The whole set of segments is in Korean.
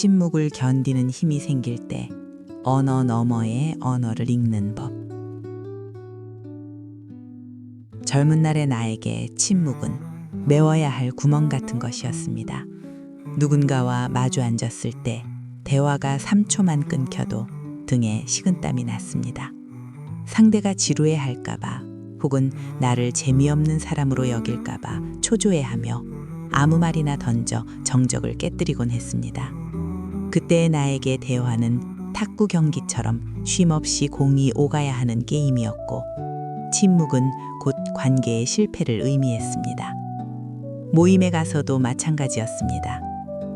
침묵을 견디는 힘이 생길 때 언어 너머의 언어를 읽는 법. 젊은 날의 나에게 침묵은 메워야 할 구멍 같은 것이었습니다. 누군가와 마주 앉았을 때 대화가 3초만 끊겨도 등에 식은땀이 났습니다. 상대가 지루해 할까봐 혹은 나를 재미없는 사람으로 여길까봐 초조해하며 아무 말이나 던져 정적을 깨뜨리곤 했습니다. 그때의 나에게 대화는 탁구 경기처럼 쉼없이 공이 오가야 하는 게임이었고 침묵은 곧 관계의 실패를 의미했습니다. 모임에 가서도 마찬가지였습니다.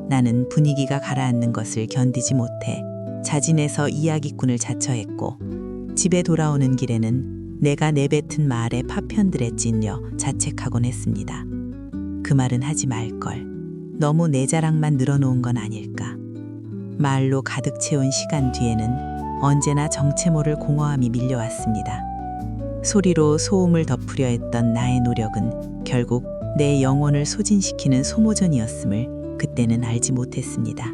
나는 분위기가 가라앉는 것을 견디지 못해 자진해서 이야기꾼을 자처했고 집에 돌아오는 길에는 내가 내뱉은 말에 파편들에 찔려 자책하곤 했습니다. 그 말은 하지 말걸. 너무 내 자랑만 늘어놓은 건 아닐까. 말로 가득 채운 시간 뒤에는 언제나 정체 모를 공허함이 밀려왔습니다. 소리로 소음을 덮으려 했던 나의 노력은 결국 내 영혼을 소진시키는 소모전이었음을 그때는 알지 못했습니다.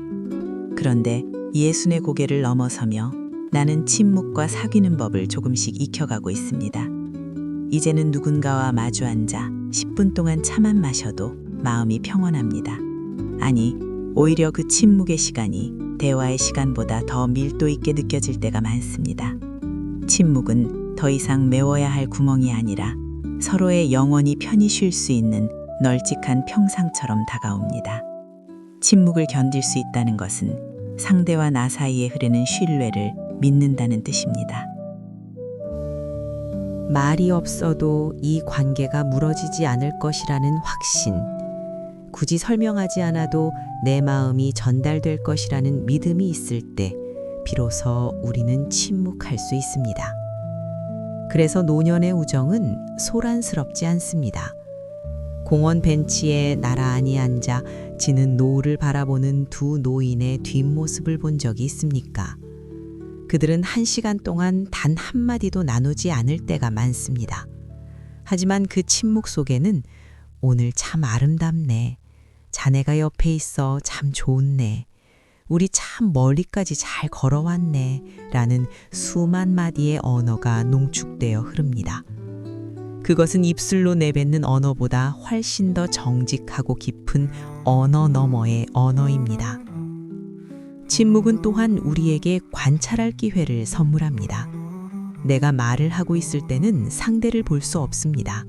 그런데 예순의 고개를 넘어서며 나는 침묵과 사귀는 법을 조금씩 익혀가고 있습니다. 이제는 누군가와 마주 앉아 10분 동안 차만 마셔도 마음이 평온합니다. 아니, 오히려 그 침묵의 시간이 대화의 시간보다 더 밀도 있게 느껴질 때가 많습니다. 침묵은 더 이상 메워야 할 구멍이 아니라 서로의 영원히 편히 쉴 수 있는 널찍한 평상처럼 다가옵니다. 침묵을 견딜 수 있다는 것은 상대와 나 사이에 흐르는 신뢰를 믿는다는 뜻입니다. 말이 없어도 이 관계가 무너지지 않을 것이라는 확신. 굳이 설명하지 않아도 내 마음이 전달될 것이라는 믿음이 있을 때 비로소 우리는 침묵할 수 있습니다. 그래서 노년의 우정은 소란스럽지 않습니다. 공원 벤치에 나란히 앉아 지는 노을을 바라보는 두 노인의 뒷모습을 본 적이 있습니까? 그들은 한 시간 동안 단 한마디도 나누지 않을 때가 많습니다. 하지만 그 침묵 속에는 오늘 참 아름답네. 자네가 옆에 있어 참 좋네. 우리 참 멀리까지 잘 걸어왔네. 라는 수만 마디의 언어가 농축되어 흐릅니다. 그것은 입술로 내뱉는 언어보다 훨씬 더 정직하고 깊은 언어 너머의 언어입니다. 침묵은 또한 우리에게 관찰할 기회를 선물합니다. 내가 말을 하고 있을 때는 상대를 볼 수 없습니다.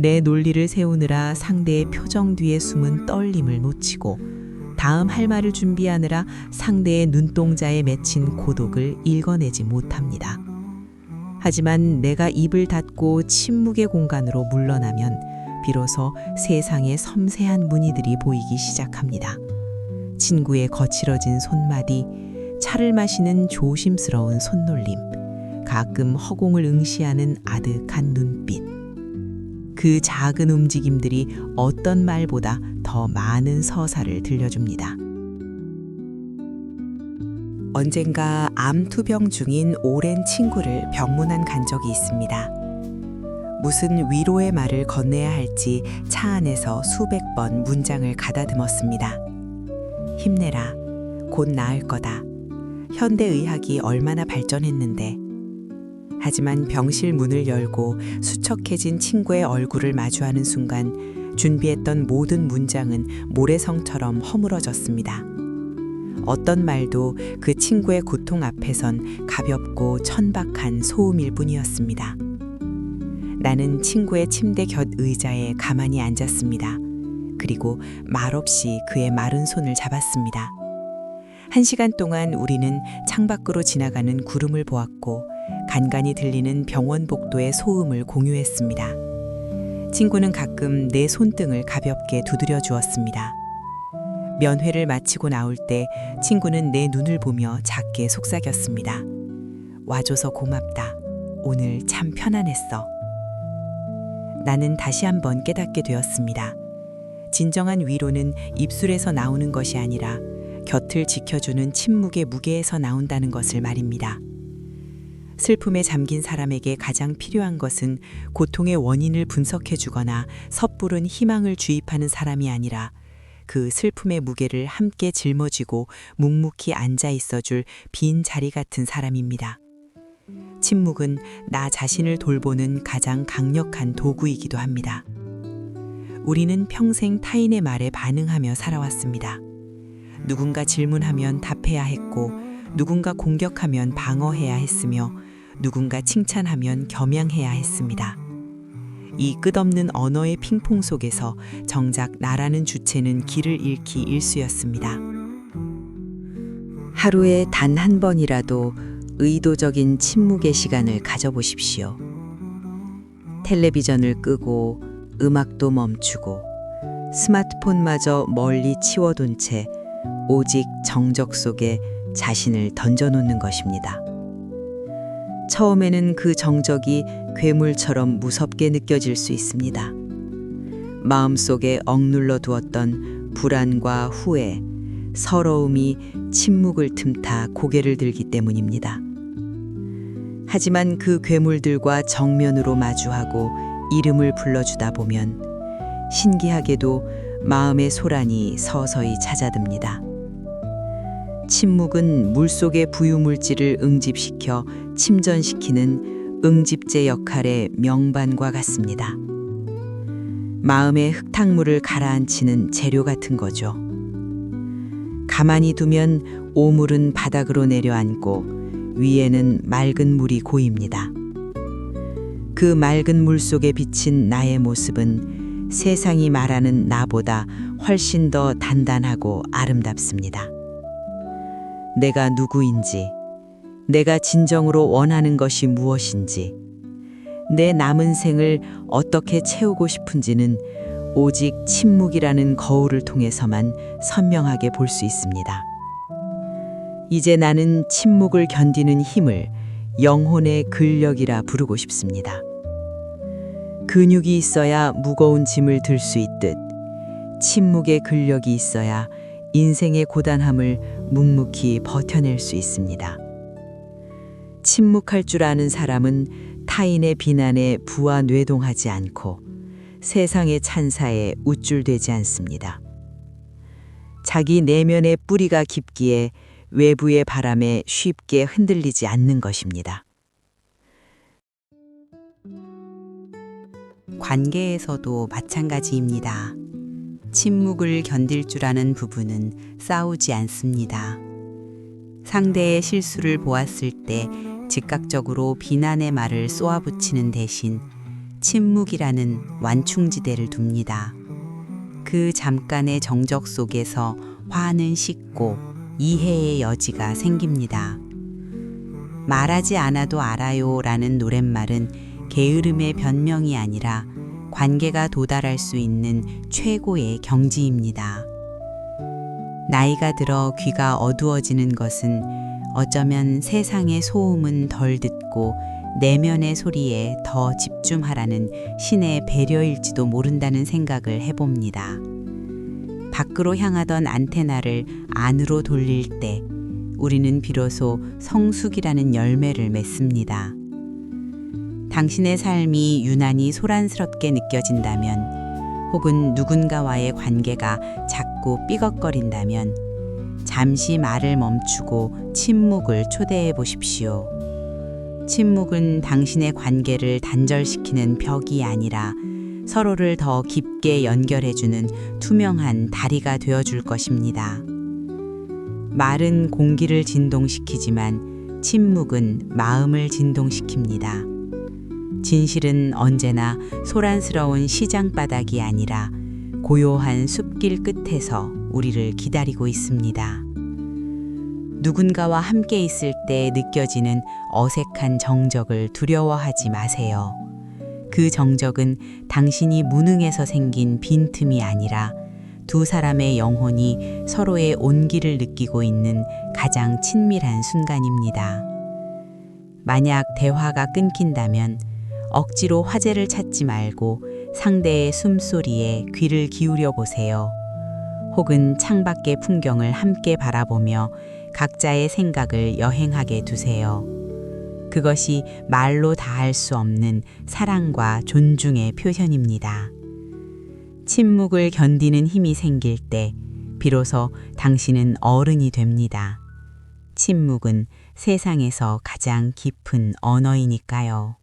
내 논리를 세우느라 상대의 표정 뒤에 숨은 떨림을 놓치고 다음 할 말을 준비하느라 상대의 눈동자에 맺힌 고독을 읽어내지 못합니다. 하지만 내가 입을 닫고 침묵의 공간으로 물러나면 비로소 세상의 섬세한 무늬들이 보이기 시작합니다. 친구의 거칠어진 손마디, 차를 마시는 조심스러운 손놀림, 가끔 허공을 응시하는 아득한 눈빛. 그 작은 움직임들이 어떤 말보다 더 많은 서사를 들려줍니다. 언젠가 암투병 중인 오랜 친구를 병문안 간 적이 있습니다. 무슨 위로의 말을 건네야 할지 차 안에서 수백 번 문장을 가다듬었습니다. 힘내라. 곧 나을 거다. 현대의학이 얼마나 발전했는데. 하지만 병실 문을 열고 수척해진 친구의 얼굴을 마주하는 순간 준비했던 모든 문장은 모래성처럼 허물어졌습니다. 어떤 말도 그 친구의 고통 앞에선 가볍고 천박한 소음일 뿐이었습니다. 나는 친구의 침대 곁 의자에 가만히 앉았습니다. 그리고 말없이 그의 마른 손을 잡았습니다. 한 시간 동안 우리는 창밖으로 지나가는 구름을 보았고 간간히 들리는 병원 복도의 소음을 공유했습니다. 친구는 가끔 내 손등을 가볍게 두드려 주었습니다. 면회를 마치고 나올 때 친구는 내 눈을 보며 작게 속삭였습니다. 와줘서 고맙다. 오늘 참 편안했어. 나는 다시 한번 깨닫게 되었습니다. 진정한 위로는 입술에서 나오는 것이 아니라 곁을 지켜주는 침묵의 무게에서 나온다는 것을 말입니다. 슬픔에 잠긴 사람에게 가장 필요한 것은 고통의 원인을 분석해 주거나 섣부른 희망을 주입하는 사람이 아니라 그 슬픔의 무게를 함께 짊어지고 묵묵히 앉아 있어 줄 빈 자리 같은 사람입니다. 침묵은 나 자신을 돌보는 가장 강력한 도구이기도 합니다. 우리는 평생 타인의 말에 반응하며 살아왔습니다. 누군가 질문하면 답해야 했고, 누군가 공격하면 방어해야 했으며, 누군가 칭찬하면 겸양해야 했습니다. 이 끝없는 언어의 핑퐁 속에서 정작 나라는 주체는 길을 잃기 일쑤였습니다. 하루에 단 한 번이라도 의도적인 침묵의 시간을 가져보십시오. 텔레비전을 끄고 음악도 멈추고 스마트폰마저 멀리 치워둔 채 오직 정적 속에 자신을 던져놓는 것입니다. 처음에는 그 정적이 괴물처럼 무섭게 느껴질 수 있습니다. 마음속에 억눌러 두었던 불안과 후회, 서러움이 침묵을 틈타 고개를 들기 때문입니다. 하지만 그 괴물들과 정면으로 마주하고 이름을 불러주다 보면 신기하게도 마음의 소란이 서서히 찾아듭니다. 침묵은 물속의 부유물질을 응집시켜 침전시키는 응집제 역할의 명반과 같습니다. 마음의 흙탕물을 가라앉히는 재료 같은 거죠. 가만히 두면 오물은 바닥으로 내려앉고 위에는 맑은 물이 고입니다. 그 맑은 물 속에 비친 나의 모습은 세상이 말하는 나보다 훨씬 더 단단하고 아름답습니다. 내가 누구인지, 내가 진정으로 원하는 것이 무엇인지, 내 남은 생을 어떻게 채우고 싶은지는 오직 침묵이라는 거울을 통해서만 선명하게 볼 수 있습니다. 이제 나는 침묵을 견디는 힘을 영혼의 근력이라 부르고 싶습니다. 근육이 있어야 무거운 짐을 들 수 있듯 침묵의 근력이 있어야 인생의 고단함을 묵묵히 버텨낼 수 있습니다. 침묵할 줄 아는 사람은 타인의 비난에 부와 뇌동하지 않고 세상의 찬사에 우쭐대지 않습니다. 자기 내면의 뿌리가 깊기에 외부의 바람에 쉽게 흔들리지 않는 것입니다. 관계에서도 마찬가지입니다. 침묵을 견딜 줄 아는 부부는 싸우지 않습니다. 상대의 실수를 보았을 때 즉각적으로 비난의 말을 쏘아붙이는 대신 침묵이라는 완충지대를 둡니다. 그 잠깐의 정적 속에서 화는 식고 이해의 여지가 생깁니다. 말하지 않아도 알아요 라는 노랫말은 게으름의 변명이 아니라 관계가 도달할 수 있는 최고의 경지입니다. 나이가 들어 귀가 어두워지는 것은 어쩌면 세상의 소음은 덜 듣고 내면의 소리에 더 집중하라는 신의 배려일지도 모른다는 생각을 해봅니다. 밖으로 향하던 안테나를 안으로 돌릴 때 우리는 비로소 성숙이라는 열매를 맺습니다. 당신의 삶이 유난히 소란스럽게 느껴진다면 혹은 누군가와의 관계가 자꾸 삐걱거린다면 잠시 말을 멈추고 침묵을 초대해 보십시오. 침묵은 당신의 관계를 단절시키는 벽이 아니라 서로를 더 깊게 연결해주는 투명한 다리가 되어줄 것입니다. 말은 공기를 진동시키지만 침묵은 마음을 진동시킵니다. 진실은 언제나 소란스러운 시장 바닥이 아니라 고요한 숲길 끝에서 우리를 기다리고 있습니다. 누군가와 함께 있을 때 느껴지는 어색한 정적을 두려워하지 마세요. 그 정적은 당신이 무능해서 생긴 빈틈이 아니라 두 사람의 영혼이 서로의 온기를 느끼고 있는 가장 친밀한 순간입니다. 만약 대화가 끊긴다면 억지로 화제를 찾지 말고 상대의 숨소리에 귀를 기울여 보세요. 혹은 창밖의 풍경을 함께 바라보며 각자의 생각을 여행하게 두세요. 그것이 말로 다 할 수 없는 사랑과 존중의 표현입니다. 침묵을 견디는 힘이 생길 때 비로소 당신은 어른이 됩니다. 침묵은 세상에서 가장 깊은 언어이니까요.